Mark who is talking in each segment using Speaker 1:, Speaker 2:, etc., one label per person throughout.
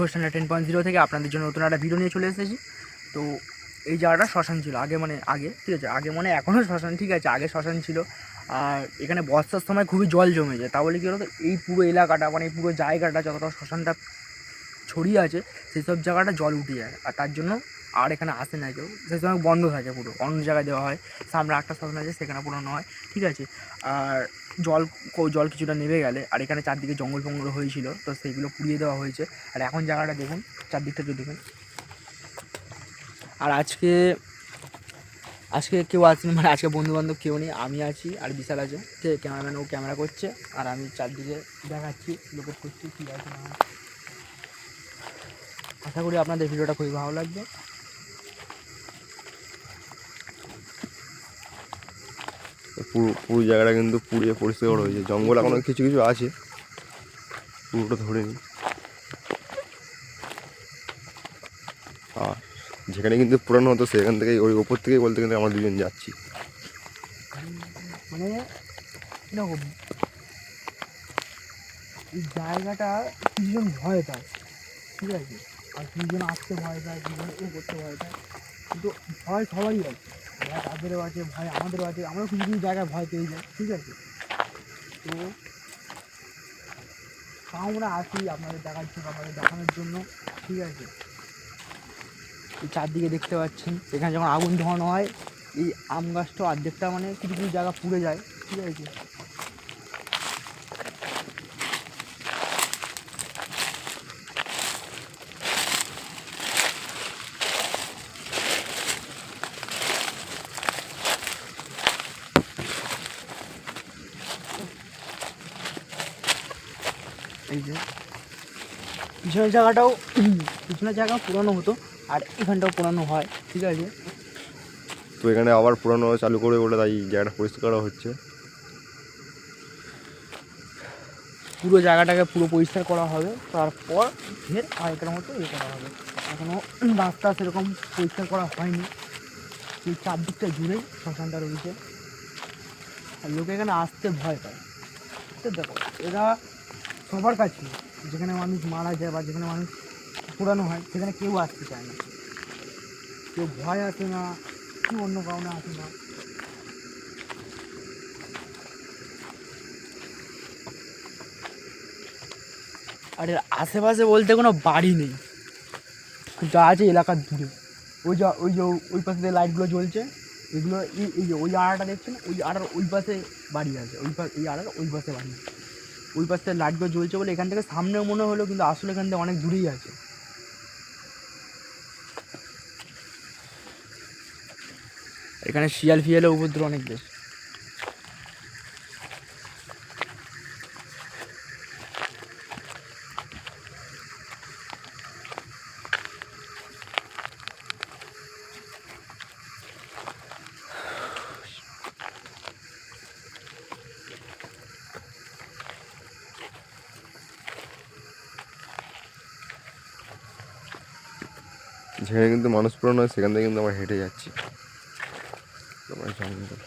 Speaker 1: ঘোষণা ten point zero থেকে আপনাদের জন্য নতুন একটা ভিডিও নিয়ে চলে এসেছি। তো এই জায়গাটা শ্মশান ছিল, আগে মানে আগে, ঠিক আছে? আগে মানে এখনও শ্মশান, ঠিক আছে? আগে শ্মশান ছিল। আর এখানে বর্ষার সময় খুবই জল জমে যায়। তা বলে কী হলো এই পুরো এলাকাটা মানে এই পুরো জায়গাটা, যতটা শ্মশানটা ছড়িয়ে আছে সেই সব জায়গাটা জল উঠে যায়। আর তার জন্য আর এখানে আসে না কেউ। সেই সময় বন্ধ থাকে পুরো। অন্য জায়গায় দেওয়া হয়। সামনে একটা শ্মশান আছে, সেখানে পুরোনো হয় ঠিক আছে? আর জল জল কিছুটা নেমে গেলে, আর এখানে চারদিকে জঙ্গল ফঙ্গল হয়েছিল, তো সেইগুলো পুড়িয়ে দেওয়া হয়েছে। আর এখন জায়গাটা দেখুন, চারদিকটা একটু দেখুন। আর আজকে আজকে কেউ আসেনি মানে আজকে বন্ধু বান্ধব কেউ নেই, আমি আছি, আর বিশাল আছে। সে ক্যামেরাম্যান ও ক্যামেরা করছে, আর আমি চারদিকে দেখাচ্ছি লোকেট করছি, কী আছে না। আশা করি আপনাদের ভিডিওটা খুবই ভালো লাগবে।
Speaker 2: পুরো পুরো জায়গাটা কিন্তু পুড়িয়ে পরিষ্কার করা হয়েছে। জঙ্গল এখনও কিছু কিছু আছে। পুরোটা ধরেনি আর যেখানে কিন্তু পুরানো হতো, সেখান থেকে ওই ওপর থেকেই বলতে কিন্তু আমরা দুজন যাচ্ছি।
Speaker 1: মানে জায়গাটা কিছুজন ভয় পায়, ঠিক আছে? আর কিছুজন আসতে ভয় পায় কিছুজন করতে ভয় পায়। কিন্তু ভয় সবারই আছে ভয় তাদেরও আছে ভয় আমাদেরও আছে আমরাও কিছু কিছু জায়গায় ভয় পেয়ে যাই ঠিক আছে? তো আমরা আসি আপনাদের দেখার জন্য, আপনাদের দেখানোর জন্য, ঠিক আছে? চারদিকে দেখতে পাচ্ছেন, এখানে যখন আগুন ধোয়ানো হয়, এই আম গাছটা অর্ধেকটা মানে কিছু কিছু জায়গা পুড়ে যায়, ঠিক আছে এই যে পিছনের জায়গাটাও পিছনের জায়গা পুরানো হতো আর এখানটাও পুরানো হয় ঠিক আছে?
Speaker 2: তো এখানে আবার পুরানো চালু করে বলে তাই জায়গাটা পরিষ্কার হচ্ছে।
Speaker 1: পুরো জায়গাটাকে পুরো পরিষ্কার করা হবে তারপর ফের আগেকার মতো ইয়ে করা হবে। এখনও রাস্তা সেরকম পরিষ্কার করা হয়নি। এই চারদিকটা জুড়েই শ্মশানটা রয়েছে। আর লোকে এখানে আসতে ভয় পায়। দেখো এরা সবার কাছে যেখানে মানুষ মারা যায় বা যেখানে মানুষ পুরানো হয়, সেখানে কেউ আসতে চায় না। কেউ ভয় আসে না, কেউ অন্য কারণে আসে না। আর এর আশেপাশে বলতে কোনো বাড়ি নেই। যা আছে এলাকার দূরে ওই যা, ওই যে ওই পাশে যে লাইটগুলো জ্বলছে, এগুলো এই যে ওই আড়াটা দেখছেন, ওই আড়ার ওই পাশে বাড়ি আছে, ওই পাশে এই আড়ার ওই পাশে বাড়ি ওই পাশে লাইটগুলো জ্বলছে বলে এখান থেকে সামনে মনে হলো, কিন্তু আসলে এখান থেকে অনেক দূরেই আছে। এখানে শিয়াল ফিয়ালের উপদ্রব অনেক বেশি
Speaker 2: যেখানে কিন্তু মানুষ পুরানো হয় সেখান থেকে কিন্তু আমরা হেঁটে যাচ্ছি। তোমার জঙ্গল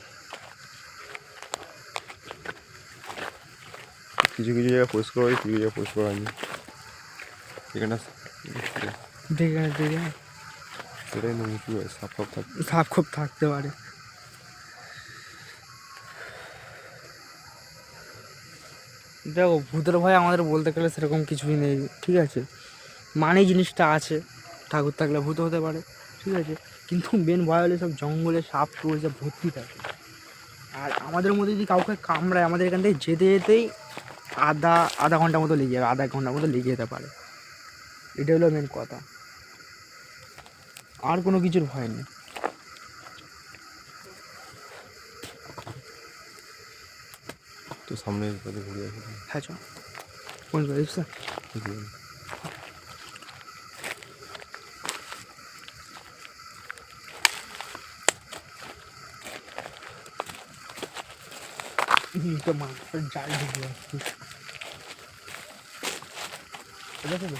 Speaker 2: কিছু কিছু জায়গা পরিষ্কার হয় কিছু জায়গা পরিষ্কার হয়নি। এখানে
Speaker 1: দেখে দেখে।
Speaker 2: সেটাই হয়
Speaker 1: সাপ খুব থাকতে পারে। দেখো ভূতের ভয় আমাদের বলতে গেলে সেরকম কিছুই নেই ঠিক আছে? মানে জিনিসটা আছে। ঠাকুর থাকলে ভূত হতে পারে ঠিক আছে? কিন্তু মেন ভয় হলে সব জঙ্গলে সাপ রয়েছে ভর্তি থাকে। আর আমাদের মধ্যে যদি কাউকে কামড়ায় আমাদের এখান থেকে যেতে যেতেই আধা আধা ঘণ্টার মতো লেগে যাবে আধা ঘণ্টার মতো লেগে যেতে পারে। এটা হলো মেন কথা। আর কোনো কিছুর ভয় নেই।
Speaker 2: তো সামনে ঘুরে আসি।
Speaker 1: হ্যাঁ চ কোন স্যার তো মাছ জাল ঢুকে যাচ্ছে ঠিক আছে তো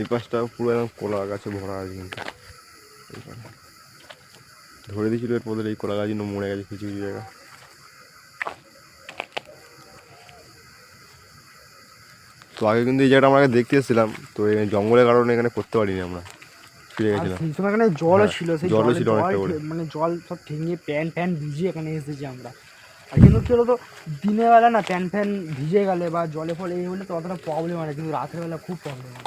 Speaker 2: এই পাশটা পুরো একদম কলা গাছে ভরা আছে কিন্তু এই পাশে। ধরে দিয়েছিল এর পদের এই কলা গাছ কিন্তু মরে গেছে কিছু কিছু জায়গা। তো আগে কিন্তু এই জায়গাটা আমরা দেখতে এসেছিলাম তো এই জঙ্গলের কারণে এখানে করতে পারিনি আমরা। ফিরে গেছিলাম।
Speaker 1: সময় এখানে জলও
Speaker 2: হ্যাঁ,
Speaker 1: ছিল সেই
Speaker 2: জলও ছিল অনেকটা করে।
Speaker 1: মানে জল সব ঠেঙিয়ে প্যান ফ্যান ভিজিয়ে এখানে এসেছি আমরা। আর কিন্তু কি হলো তো দিনের বেলা না প্যান ফ্যান ভিজে গেলে বা জলে ফলে এই হলে তো অতটা প্রবলেম হয় না কিন্তু রাতের বেলা খুব প্রবলেম হয়।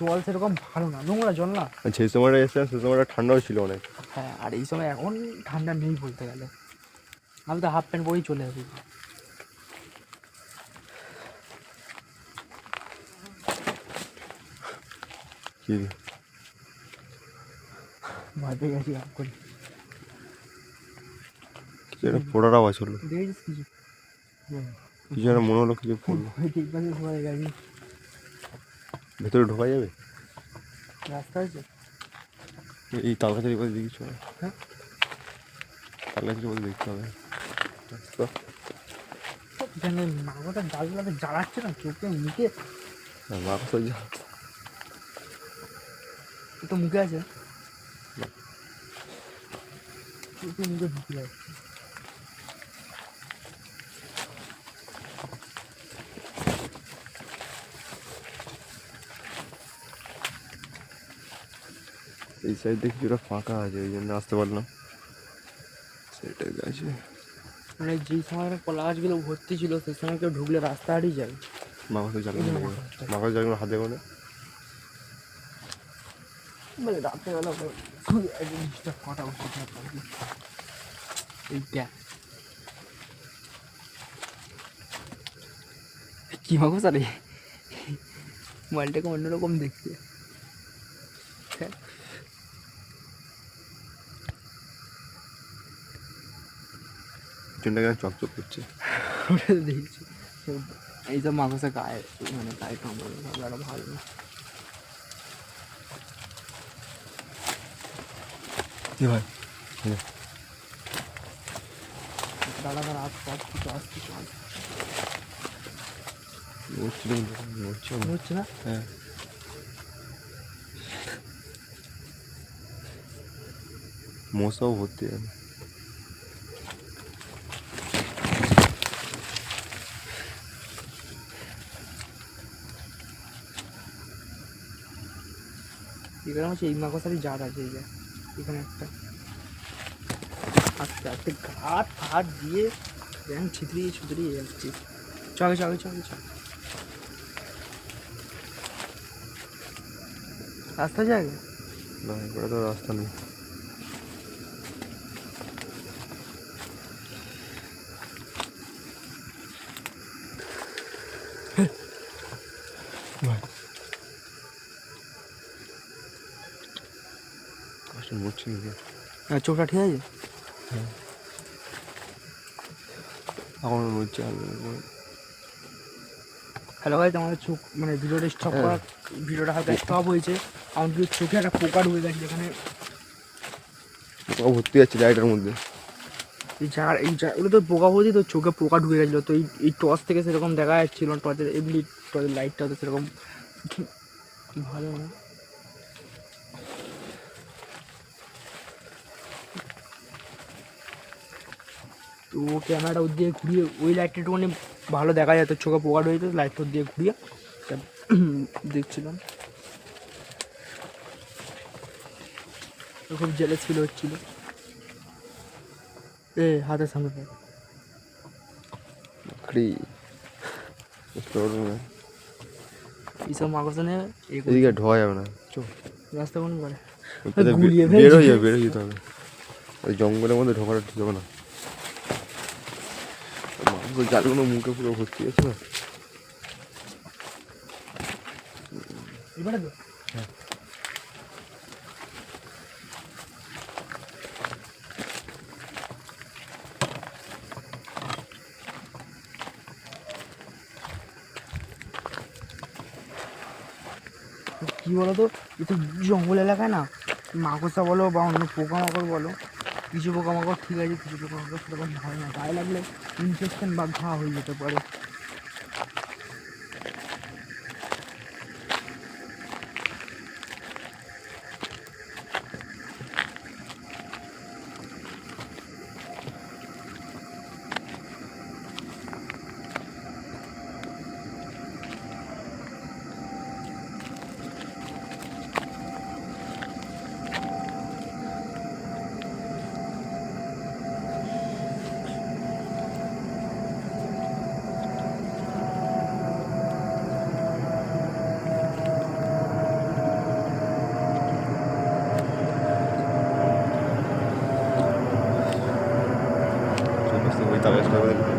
Speaker 1: জল সেরকম ভালো না নোংরা জল না।
Speaker 2: সেই সময়টা এসেছিলাম সেই সময়টা ঠান্ডাও ছিল অনেক।
Speaker 1: হ্যাঁ আর এই সময় এখন ঠান্ডা নেই বলতে গেলে। আমি তো হাফ প্যান্ট পরেই চলে আসি।
Speaker 2: কি
Speaker 1: ভয় পেয়ে গেছি হাফ করে
Speaker 2: কিছু একটা পোড়ার আওয়াজ হলো।
Speaker 1: দেখেছিস কিছু?
Speaker 2: কিছু একটা মনে হলো কিছু পড়ল
Speaker 1: ভয় ঠিক পাশে সবাই গাড়ি।
Speaker 2: ভেতরে ঢোকা যাবে?
Speaker 1: রাস্তা আছে?
Speaker 2: এই তাল গাছের এপাশে দেখি চল
Speaker 1: হ্যাঁ?
Speaker 2: তাল গাছের দেখতে হবে।
Speaker 1: মাগোটা ডালগুলোতে জ্বালাচ্ছে না চোখে মুখে।
Speaker 2: যা
Speaker 1: এ তো মুখে আছে। চোখে মুখে ঢুকে যাচ্ছে।
Speaker 2: সাইড কিছুটা ফাঁকা আছে ওই জন্য আসতে পারলাম। সেটাই গাছে
Speaker 1: মানে যেই সময় কলা গাছগুলো ভর্তি ছিল সেই সময় কেউ ঢুকলে রাস্তা হারিয়ে যায়
Speaker 2: মাকড়সা জাল
Speaker 1: এই যে মাকড়সা।
Speaker 2: মাকড়সা জালগুলো হাতে করে।
Speaker 1: মানে রাত্রেবেলা করে খুব একটা জিনিসটা ফটা উচিত না কি। এইটা কি মাকড়সা রে? মালটাকে অন্যরকম দেখতে।
Speaker 2: পিছনটা কেন চকচক করছে।
Speaker 1: ওটা দেখছি। এইসব মাকড়সা গায়ে মানে গায়ে কামড়ে ভালো ভালো না।
Speaker 2: কি ভাই?
Speaker 1: কিছু মনে হচ্ছে না
Speaker 2: হ্যাঁ। মশাও ভর্তি আছে
Speaker 1: এখানে হচ্ছে এই মাকড়সারই জাত আছে, এই যে এখানে একটা। আচ্ছা আস্তে ঘাট ফাট দিয়ে ব্যাং ছিতরিয়ে ছিতরিয়ে যাচ্ছি। চলে চলে চলে, চল। রাস্তা যায়
Speaker 2: না তো রাস্তা নেই। মরছি নাকি?
Speaker 1: হ্যাঁ চোখটা ঠিক আছে?
Speaker 2: এখন মরছে আর
Speaker 1: হ্যালো ভাই তোমাদের চোখ মানে ভিডিওটা স্টপ
Speaker 2: হ্যাঁ।
Speaker 1: করা ভিডিওটা হালকা স্টপ হয়েছে। আমার কিন্তু চোখে একটা পোকা ঢুকে গেছে যেখানে
Speaker 2: পোকা ভর্তি আছে লাইটের মধ্যে।
Speaker 1: এই জায়গা এই জায়গা ওগুলো তো পোকা ভর্তি তো চোখে পোকা ঢুকে গেছিল। তো এই এই টর্চ থেকে সেরকম দেখা যাচ্ছিল টর্চের এমনি টর্চের লাইটটা তো সেরকম। ভালো না। তো ক্যামেরাটা ওর দিয়ে ঘুরিয়ে ওই লাইটটা একটুখানি ভালো দেখা যেত চোখে পোকা ঢুকে যেত লাইটটা দিয়ে ঘুরিয়ে দেখছিলাম। তো খুব জেলেস ফিল হচ্ছিল। এ হাতের সামনে এইসব
Speaker 2: এদিকে ঢোয়া যাবে না। চো
Speaker 1: রাস্তা কোন করে।
Speaker 2: ওইটাতে বের হয়ে যাবে বের হয়ে যেতে হবে। ওই জঙ্গলের মধ্যে ঢোকাটা ঠিক হবে না। মাংস জালগুলো মুখে পুরো ভর্তি আছে না?
Speaker 1: এবারে তো কি বলো তো একটু জঙ্গল এলাকায় না মাকড়সা বলো বা অন্য পোকামাকড় বলো কিছু পোকামাকড় ঠিক আছে, কিছু পোকামাকড় সেরকম হয় না। গায়ে লাগলে ইনফেকশন বা ঘা হয়ে যেতে পারে। ¿sabes?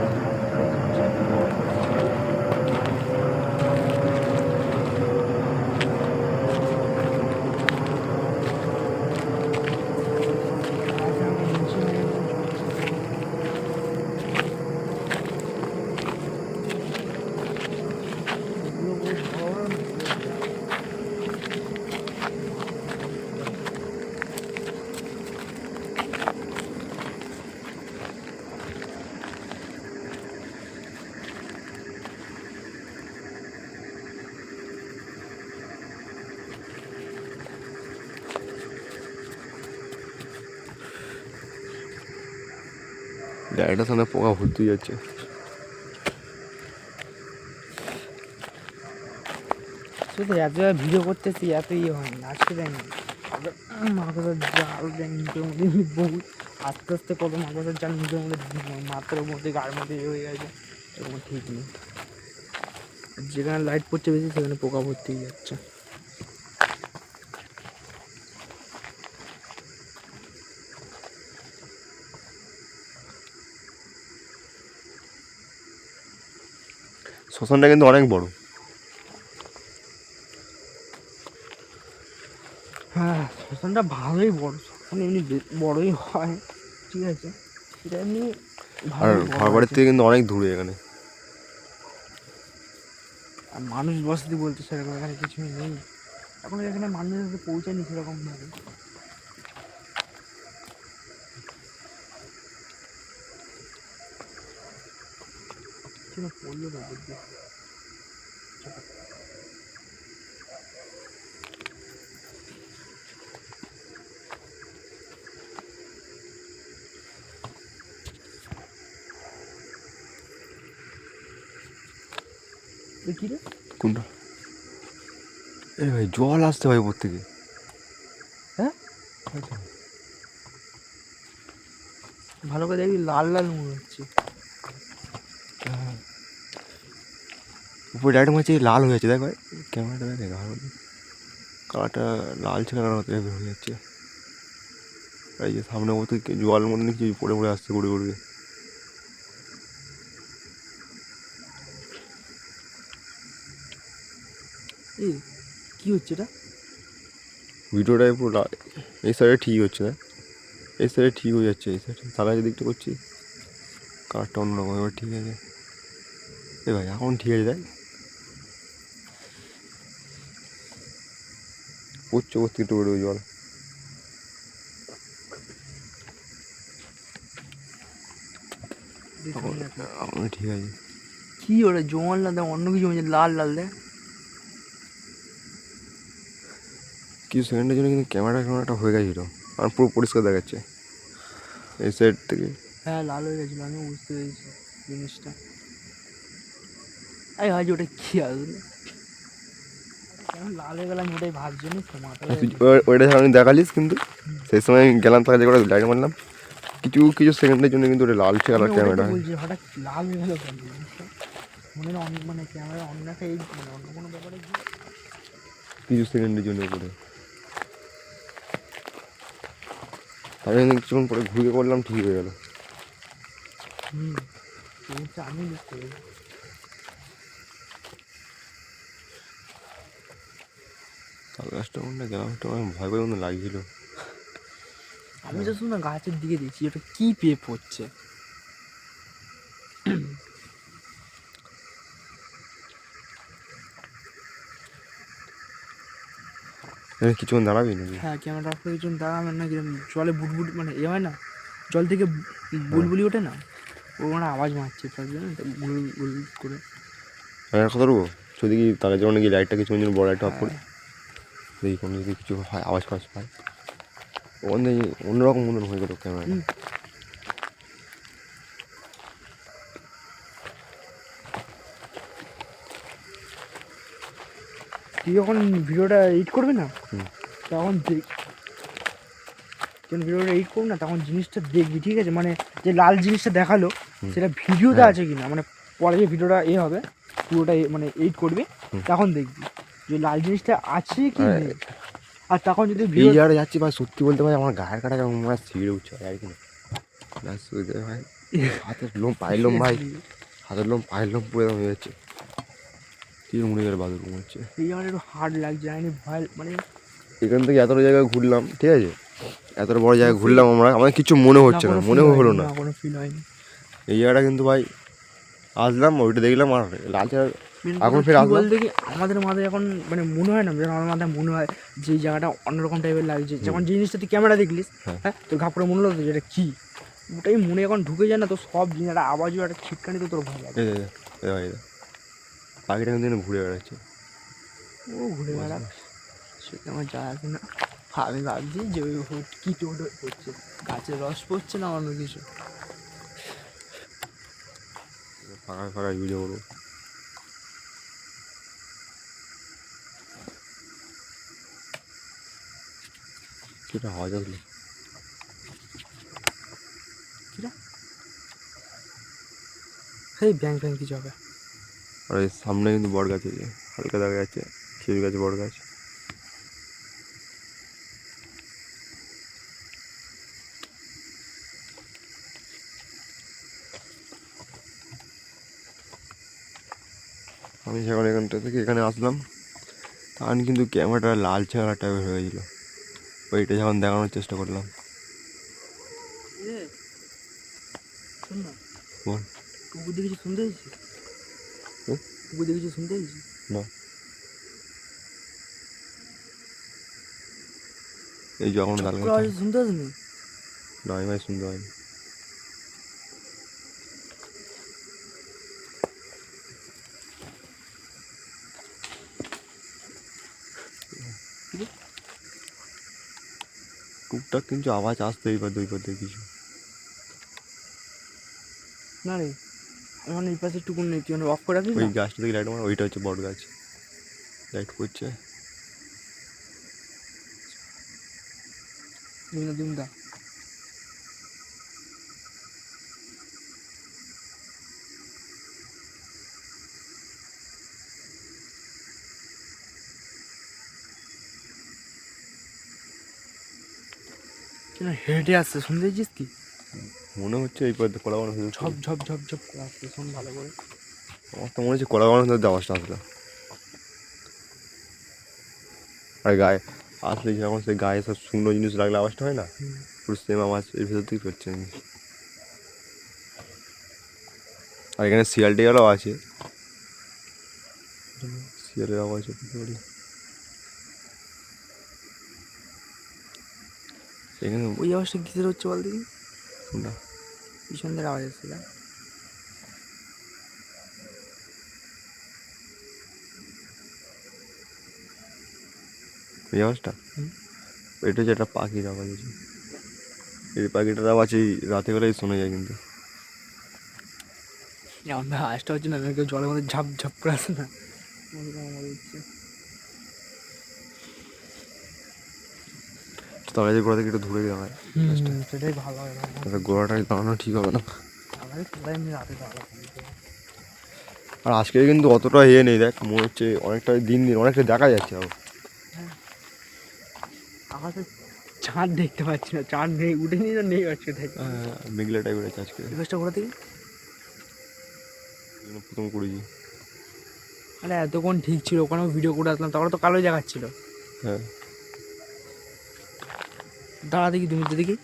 Speaker 2: গাড়িটার সামনে পোকা ভর্তি যাচ্ছে
Speaker 1: শুধু এত ভিডিও করতেছি, এত ইয়ে হয় না আজকে দেয়নি মাকড়ার জাল নিজের মধ্যে বহুত। আস্তে আস্তে কত মাকড়ার জাল নিজের মধ্যে মাথার মধ্যে গায়ের মধ্যে ইয়ে হয়ে গেছে, এরকম ঠিক নেই। যেখানে লাইট পড়ছে বেশি, সেখানে পোকা ভর্তি যাচ্ছে।
Speaker 2: শ্মশানটা কিন্তু অনেক বড়।
Speaker 1: হ্যাঁ শ্মশানটা ভালোই বড় শ্মশান এমনি বড়ই হয় ঠিক আছে? সেটা এমনি
Speaker 2: আর ঘর বাড়ির থেকে কিন্তু অনেক দূরে এখানে।
Speaker 1: আর মানুষ বসতি বলতে সেরকম এখানে কিছুই নেই। এখন এখানে মানুষ পৌঁছায়নি সেরকম ভাবে কেন পড়ল না এ রে?
Speaker 2: কোনটা? এই ভাই জল আসতে ভাই উপর থেকে।
Speaker 1: হ্যাঁ? ভালো করে দেখবি লাল লাল মনে হচ্ছে।
Speaker 2: উপরে ডাইরেক্ট মনে হচ্ছে লাল হয়ে যাচ্ছে। দেখ ভাই ক্যামেরাটা দেখে ভালো কালারটা লালচে কালার হতে হয়ে যাচ্ছে। এই যে সামনে মতো জল মধ্যে কিছু পড়ে পড়ে আসছে ঘুরে ঘুরে।
Speaker 1: এ কি হচ্ছে এটা?
Speaker 2: ভিডিওটা পুরো এই সাইডে ঠিক হচ্ছে না। এই সাইডে ঠিক হয়ে যাচ্ছে এই সাইডে তারা যে দিকটা করছি কারটা অন্যরকম এবার ঠিক আছে এ ভাই এখন ঠিক আছে দেখ পড়ছে ওর থেকে একটু জল এখন এখন ঠিক আছে
Speaker 1: কি ওটা জমাল না দেয় অন্য কিছু হচ্ছে লাল লাল দেয়
Speaker 2: কিছু সেকেন্ডের জন্য কিন্তু ক্যামেরা ক্যামেরাটা হয়ে গেছিল আর পুরো পরিষ্কার দেখাচ্ছে এই সাইড থেকে
Speaker 1: হ্যাঁ লাল হয়ে গেছিল আমি বুঝতে পেরেছি জিনিসটা এই ভাই ওটা কি আসলে কেন লাল হয়ে গেলাম ওটাই ভাবছি নি তো মাথা
Speaker 2: তুই ওই- ওইটা যখন দেখালিস কিন্তু। সেই সময় গেলাম জায়গায় লাইট মারলাম। কিছু কিছু সেকেন্ডের জন্য কিন্তু ওটা লালচে কালার ক্যামেরা
Speaker 1: হঠাৎ লাল হয়ে গেল মনে হয় মানে ক্যামেরা অন্য একটা এই মানে অন্য কোনো ব্যাপারে
Speaker 2: কিছু সেকেন্ডের জন্য করে। আমি কিছুক্ষণ পরে ঘুরে করলাম ঠিক হয়ে গেল।
Speaker 1: হুম আমি
Speaker 2: তাল গাছটা মনে গেলাম একটু ভয় করে মতো লাগছিল।
Speaker 1: আমি তো শুনো গাছের দিকে দেখছি ওটা কি পেয়ে পড়ছে?
Speaker 2: কিছুক্ষণ দাঁড়াবি নাকি?
Speaker 1: হ্যাঁ ক্যামেরা অফ করে কিছু দাঁড়াবেন না কিরম জলে বুটবুট মানে এ হয় না জল থেকে বুলবুলি ওঠে না? ও মানে আওয়াজ মারছে তার জন্য গুল গুল করে।
Speaker 2: কথা বলব? যদি কি তাহলে যখন গিয়ে লাইটটা কিছুক্ষণ জন্য বড় একটা অফ করি। দেখি কোনো যদি কিছু হয় আওয়াজ ফাওয়াজ ওখান থেকে অন্যরকম মতন হয়ে গেল ক্যামেরা
Speaker 1: হুম। তুই যখন ভিডিওটা এডিট করবি না তখন দেখ যখন ভিডিওটা এডিট করবি না তখন জিনিসটা দেখবি ঠিক আছে? মানে যে লাল জিনিসটা দেখাল সেটা ভিডিওতে
Speaker 2: হ্যাঁ।
Speaker 1: আছে কিনা? মানে পরে যে ভিডিওটা এ হবে পুরোটা মানে এডিট করবি তখন দেখবি। যে লাল জিনিসটা আছে কি
Speaker 2: হ্যাঁ।
Speaker 1: নেই? আর তখন যদি
Speaker 2: এই জায়গাটা যাচ্ছি ভাই সত্যি বলতে ভাই আমার গায়ের কাটা কেমন মনে হয় ছিঁড়ে উঠছে আর কি। না ভাই। হাতের লোম পায়ের লোম ভাই। হাতের লোম পায়ের লোম পুরো হয়ে যাচ্ছে। কি মনে গেলে বাদুর হচ্ছে
Speaker 1: এই জায়গাটা একটু হার্ড লাগছে আমি ভয় মানে
Speaker 2: এখান থেকে এতটা জায়গায় ঘুরলাম ঠিক আছে? এতটা বড় জায়গায় ঘুরলাম আমরা আমার কিছু মনে হচ্ছে না মনে হলো না।
Speaker 1: কোনো ফিল হয়নি।
Speaker 2: এই জায়গাটা কিন্তু ভাই আসলাম ওইটা দেখলাম আর লাল এখন ফের?
Speaker 1: বলতে কি আমাদের মাথায় এখন মানে মনে হয় না যেন আমার মাথায় মনে হয় যে জায়গাটা অন্যরকম টাইপের লাগছে। যখন যে জিনিসটা তুই ক্যামেরা দেখলিস
Speaker 2: হ্যাঁ।
Speaker 1: হ্যাঁ তোর ঘাপড়ে মনে হলো যেটা কি? ওটাই মনে এখন ঢুকে যায় না তো সব জিনিস একটা আওয়াজও একটা ছিটকানি তো তোর ভালো লাগে।
Speaker 2: পাখিটা কিন্তু ঘুরে বেড়াচ্ছে।
Speaker 1: ও ঘুরে বেড়াক সেটা আমার যায় না। আমি ভাবছি যে ওই হুট কি টোট হচ্ছে গাছের রস পড়ছে না অন্য কিছু?
Speaker 2: ফাঁকা ফাঁকা ভিডিও করব কিটা আওয়াজ আসলো
Speaker 1: সেই ব্যাংক ব্যাংক কিছু হবে।
Speaker 2: আর এই সামনে কিন্তু বট গাছ আছে হালকা দেখা যাচ্ছে খেজুর গাছ বট গাছ। আমি যখন এখানটা থেকে এখানে আসলাম তখন কিন্তু ক্যামেরাটা লাল চেহারা টাইপের হয়ে গেছিল ওইটা যখন দেখানোর চেষ্টা করলাম। বল।
Speaker 1: কুকুর দিয়ে কিছু শুনতে পেয়েছি
Speaker 2: হুম?
Speaker 1: কুকুর কিছু শুনতে পেয়েছি
Speaker 2: না। এই যখন দাল
Speaker 1: শুনতে পাসনি
Speaker 2: না? আমি ভাই শুনতে পাইনি। টুকটাক কিন্তু আওয়াজ আসতো এইবার দুই পথে কিছু।
Speaker 1: না রে এখন এই পাশে টুকুন নেই তুই অফ করে রাখিস
Speaker 2: ওই গাছটা দেখি লাইট মানে ওইটা হচ্ছে বড় গাছ। লাইট করছে।
Speaker 1: দিন না। কেন হেঁটে আসছে শুনতে পেয়েছিস কি?
Speaker 2: মনে হচ্ছে এই পর কলা বাগান
Speaker 1: ঝপ ঝপ ঝপ ঝপ করে আসছে শোন ভালো করে।
Speaker 2: আমার তো মনে হচ্ছে কলা বাগান থেকে আওয়াজটা আসলো। আর গায়ে আসলে যখন সেই গায়ে সব শুকনো জিনিস লাগলে আওয়াজটা হয় না? পুরো সেম আওয়াজ এর ভেতর থেকেই করছে আর এখানে শিয়াল টিয়ালও আছে। শিয়ালের আওয়াজ হতে পারে এখানে
Speaker 1: ওই আওয়াজটা কিসের হচ্ছে বল দেখি।
Speaker 2: না
Speaker 1: দিয়ে আওয়াজ আসছে না
Speaker 2: এই আওয়াজটা। এটা হচ্ছে একটা পাখির আওয়াজ আছে এই পাখিটার আওয়াজ এই রাতে বেলায় শোনা যায় কিন্তু।
Speaker 1: আমার আওয়াজটা হচ্ছে না কেউ জলের মধ্যে ঝাপ ঝাপ করে আসে না। আমার হচ্ছে
Speaker 2: তবে যে গোড়া থেকে একটু ধরে দাঁড়ায়
Speaker 1: সেটাই ভালো হয়
Speaker 2: তাহলে গোড়াটায় দাঁড়ানো ঠিক হবে না। আর আজকে কিন্তু অতটা ইয়ে নেই দেখ মনে হচ্ছে অনেকটা দিন দিন অনেকটা দেখা যাচ্ছে আরও।
Speaker 1: আমার তো চাঁদ দেখতে পাচ্ছি না চাঁদ নেই উঠে নিয়ে তো নেই আজকে থেকে
Speaker 2: হ্যাঁ, মেঘলা টাইপের আছে আজকে।
Speaker 1: করে দিই
Speaker 2: এই প্রথম করেছি।
Speaker 1: আরে এতক্ষণ ঠিক ছিল ওখানেও ভিডিও করে আসলাম তারপরে তো কালোই দেখাচ্ছিল।
Speaker 2: হ্যাঁ।
Speaker 1: দাঁড়া দেখি তুমি তো দেখি।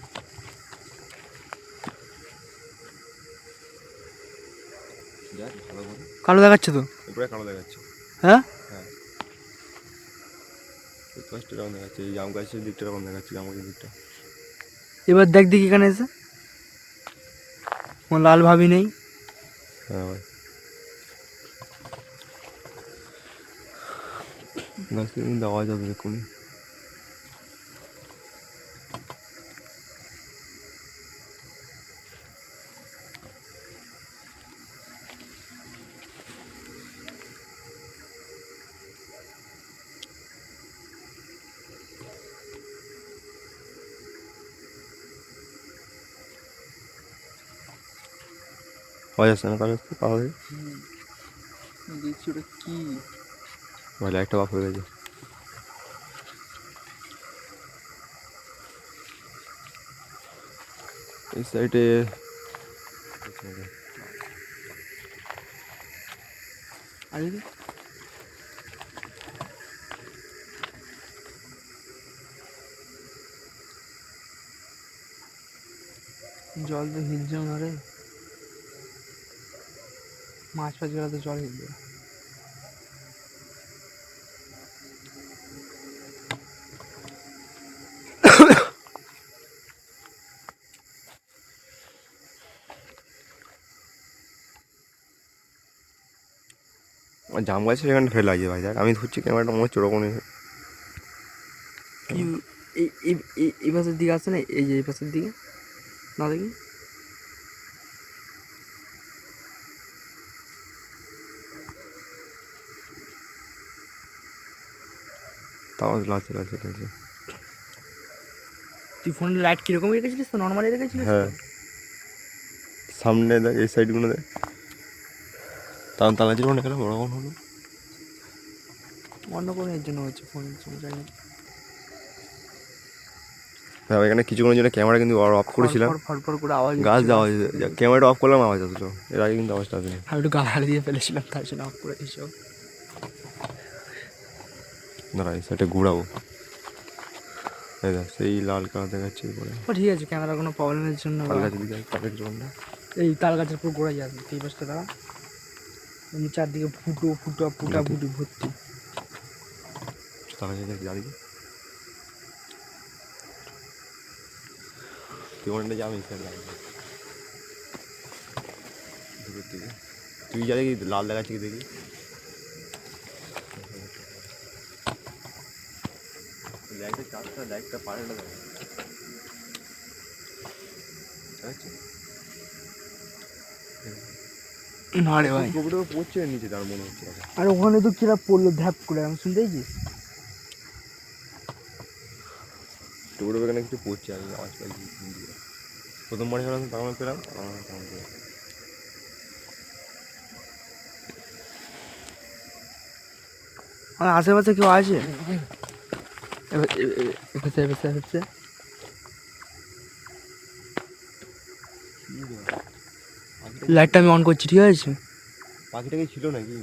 Speaker 1: কালো দেখাচ্ছে তো?
Speaker 2: উপরে কালো দেখাচ্ছে।
Speaker 1: হ্যাঁ?
Speaker 2: এই পাশটা এরকম দেখাচ্ছে এই জাম গাছের দিকটা এরকম দেখাচ্ছে জাম গাছের দিকটা।
Speaker 1: এবার দেখ দেখি এখানে এসে। কোনো লাল ভাবি নেই।
Speaker 2: হ্যাঁ ভাই। গাছ কিন্তু আওয়াজ হবে এক্ষুনি। আওয়াজ আসছে না কারও পাওয়া যায়
Speaker 1: দেখছি ওটা কি
Speaker 2: ভাই লাইটটা অফ হয়ে গেছে এই সাইডে
Speaker 1: আর দেখি জল তো হিলছেও না রে মাছ ফাছ গেলে তো জল হিলবে
Speaker 2: জাম গাছের এখানে ফেলা আছে ভাই দেখ আমি ধরছি ক্যামেরাটা মনে হচ্ছে ওরকমই।
Speaker 1: এই এই- এই এই পাশের দিকে আসছে না? এই যে এই পাশের দিকে? না দেখি?
Speaker 2: তাও লাগছে লাগছে লাগছে
Speaker 1: তুই ফোনের লাইট কীরকম রেখেছিলিস তো? নর্মালি রেখেছিলিস
Speaker 2: হ্যাঁ। সামনে দেখ এই সাইডগুলো দেখ তাও তালা ছিল কেন বড় কখন হলো।
Speaker 1: অন্য কোনো এর জন্য হচ্ছে জন্য জানি
Speaker 2: হ্যাঁ এখানে কিছুক্ষণের জন্য ক্যামেরা কিন্তু অফ করেছিলাম।
Speaker 1: ফর করে আওয়াজ
Speaker 2: গাছ। দেওয়া ক্যামেরাটা অফ করলাম আওয়াজ আসলো। এর আগে কিন্তু আওয়াজটা আসেনি।
Speaker 1: আমি একটু গালাগালি দিয়ে ফেলেছিলাম তার জন্য অফ করে দিয়েছি
Speaker 2: দাঁড়া এই সাইডে ঘুরাবো। সেই লাল কালার দেখাচ্ছে
Speaker 1: ও ঠিক আছে ক্যামেরা কোনো প্রবলেমের জন্য
Speaker 2: তাল গাছের দিকে তালের জন্য
Speaker 1: এই তাল গাছের পুরো গোড়া যাবে এই পাশটা দাঁড়া। এমনি চারদিকে ফুটো ফুটো ফুটা ফুটি ভর্তি।
Speaker 2: তাল গাছের দিকে দাঁড়িয়ে তুই ওখানে যাবি স্যার তুই যা দেখি লাল দেখাচ্ছে কি দেখি? লাইটের চারটা লাইটটা পাল্টা দেখা। যাচ্ছে
Speaker 1: না রে ভাই।
Speaker 2: গোবরটা পড়ছে নিচে তার মনে হচ্ছে
Speaker 1: আর ওখানে তো কিরা পড়ল ধ্যাপ করে আমি শুনতে পেয়েছিস?
Speaker 2: টুকরো এখানে কিছু পড়ছে আমি আওয়াজ পাইছি। প্রথমবার পেলাম। তখন পেলাম।
Speaker 1: আর আশেপাশে কেউ আছে? এবার এ- এ- এপাশে এপাশে এপাশে লাইটটা আমি অন করছি ঠিক আছে?
Speaker 2: পাখিটা কি ছিল নাকি?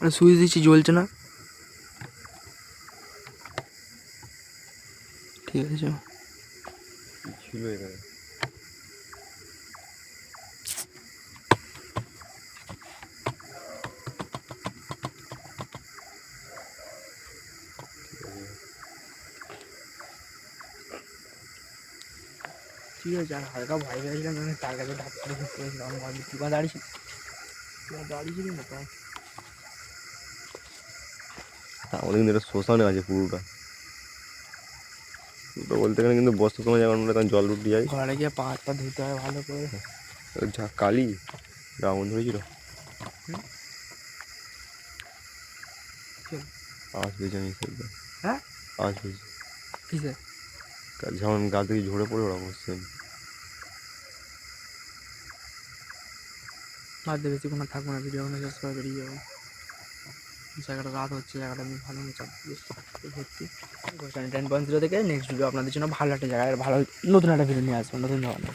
Speaker 1: সুইচ দিচ্ছি জ্বলছে না। ঠিক আছে।
Speaker 2: ছিল এখানে।
Speaker 1: ঠিক আছে আর হালকা ভয় পেয়েছিলাম আমি তার কাছে ধাপ করে ঢুকে ভাবছি তুই দাঁড়িয়েছিস তুই দাঁড়িয়েছিলি না তো?
Speaker 2: আমাদের কিন্তু এটা শ্মশানে আছে পুরোটা। পুরোটা বলতে গেলে কিন্তু বর্ষার সময় যেমন আমরা তখন জল উঠে যাই
Speaker 1: ঘরে গিয়ে পা হাত পা ধুতে হয় ভালো করে।
Speaker 2: যা কালি
Speaker 1: হুম? চল।
Speaker 2: আওয়াজ পেয়েছি আমি
Speaker 1: হ্যাঁ?
Speaker 2: আওয়াজ পেয়েছি
Speaker 1: কিসে
Speaker 2: যেমন গা থেকে ঝরে পড়ে ওরকম সেম
Speaker 1: বাদ বেশিক্ষণ বেশি কোনো থাকব না ভিডিও শেষ করে বেরিয়ে যাব। জায়গাটা রাত হচ্ছে, জায়গাটা আমি ভালো চাপ ভর্তি। টেন পয়েন্ট জিরো থেকে নেক্সট ভিডিও আপনাদের জন্য ভালো একটা জায়গায় ভালো, নতুন একটা ভিডিও নিয়ে আসব, নতুন ধরনের।